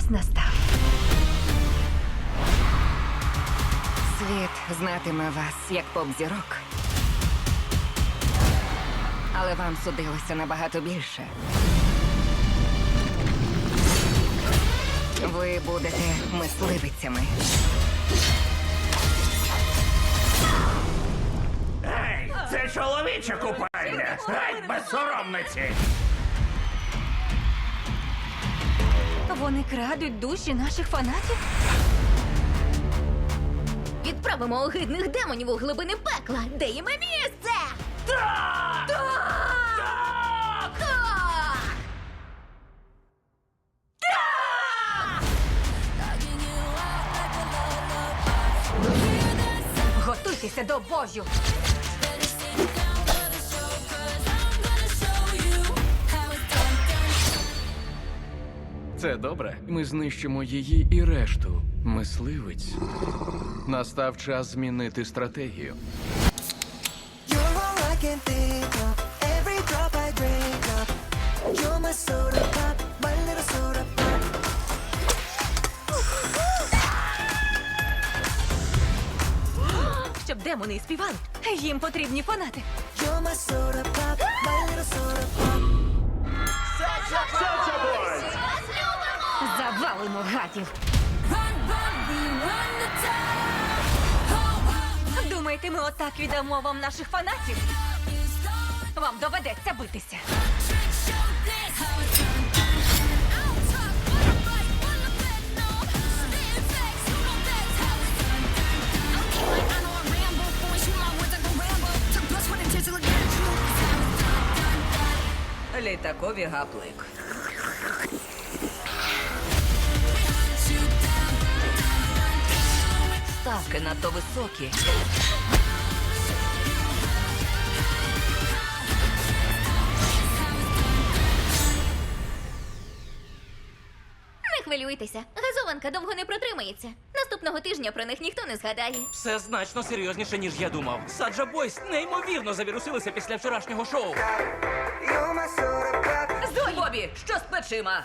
час настав. Світ знатиме вас як поп-зірок. Але вам судилося набагато більше. Ви будете мисливицями. Ей, це чоловіча купальня! Геть безсоромниці! Вони крадуть душі наших фанатів. Відправимо огидних демонів у глибини пекла, де їм і місце! Так! Так! Так! Готуйтеся до бою. Це добре. Ми знищимо її і решту. Мисливець. Настав час змінити стратегію. You're all I can think of. Every drop I drink of. You're my soda pop, my little soda pop. Щоб демони і співали, їм потрібні фанати. You're my soda pop, my little Завалимо гадів. Думаєте, ми отак віддамо вам наших фанатів? Вам доведеться битися. Літакові гаплик. Ставки надто високі. Не хвилюйтеся, газованка довго не протримається. Наступного тижня про них ніхто не згадає. Все значно серйозніше, ніж я думав. Саджа Бойс неймовірно завірусилися після вчорашнього шоу. Бобі, що з плечима?